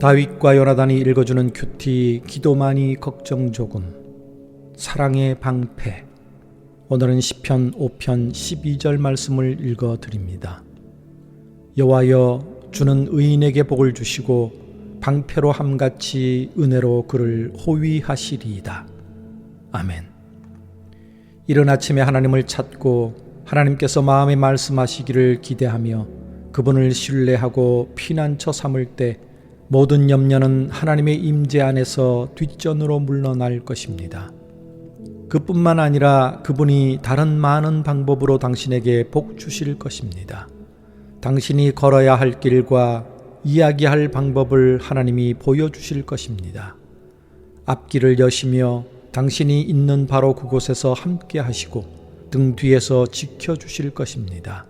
다윗과 요나단이 읽어주는 큐티 기도만이 걱정 조금 사랑의 방패 오늘은 시편 5편 12절 말씀을 읽어 드립니다. 여호와여 주는 의인에게 복을 주시고 방패로 함같이 은혜로 그를 호위하시리이다. 아멘. 이른 아침에 하나님을 찾고 하나님께서 마음에 말씀하시기를 기대하며 그분을 신뢰하고 피난처 삼을 때 모든 염려는 하나님의 임재 안에서 뒷전으로 물러날 것입니다. 그뿐만 아니라 그분이 다른 많은 방법으로 당신에게 복 주실 것입니다. 당신이 걸어야 할 길과 이야기할 방법을 하나님이 보여주실 것입니다. 앞길을 여시며 당신이 있는 바로 그곳에서 함께 하시고 등 뒤에서 지켜주실 것입니다.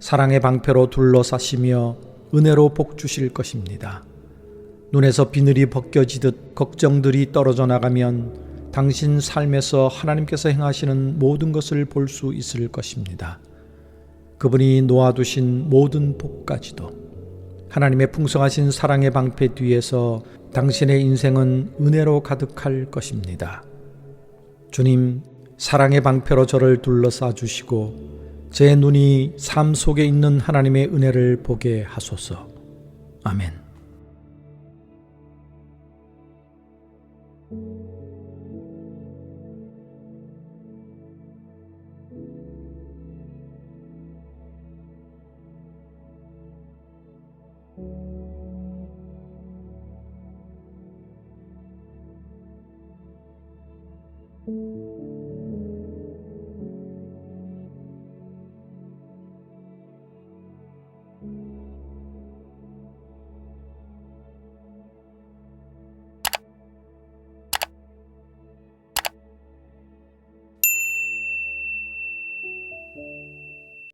사랑의 방패로 둘러싸시며 은혜로 복 주실 것입니다. 눈에서 비늘이 벗겨지듯 걱정들이 떨어져 나가면 당신 삶에서 하나님께서 행하시는 모든 것을 볼 수 있을 것입니다. 그분이 놓아두신 모든 복까지도 하나님의 풍성하신 사랑의 방패 뒤에서 당신의 인생은 은혜로 가득할 것입니다. 주님, 사랑의 방패로 저를 둘러싸 주시고 제 눈이 삶 속에 있는 하나님의 은혜를 보게 하소서. 아멘.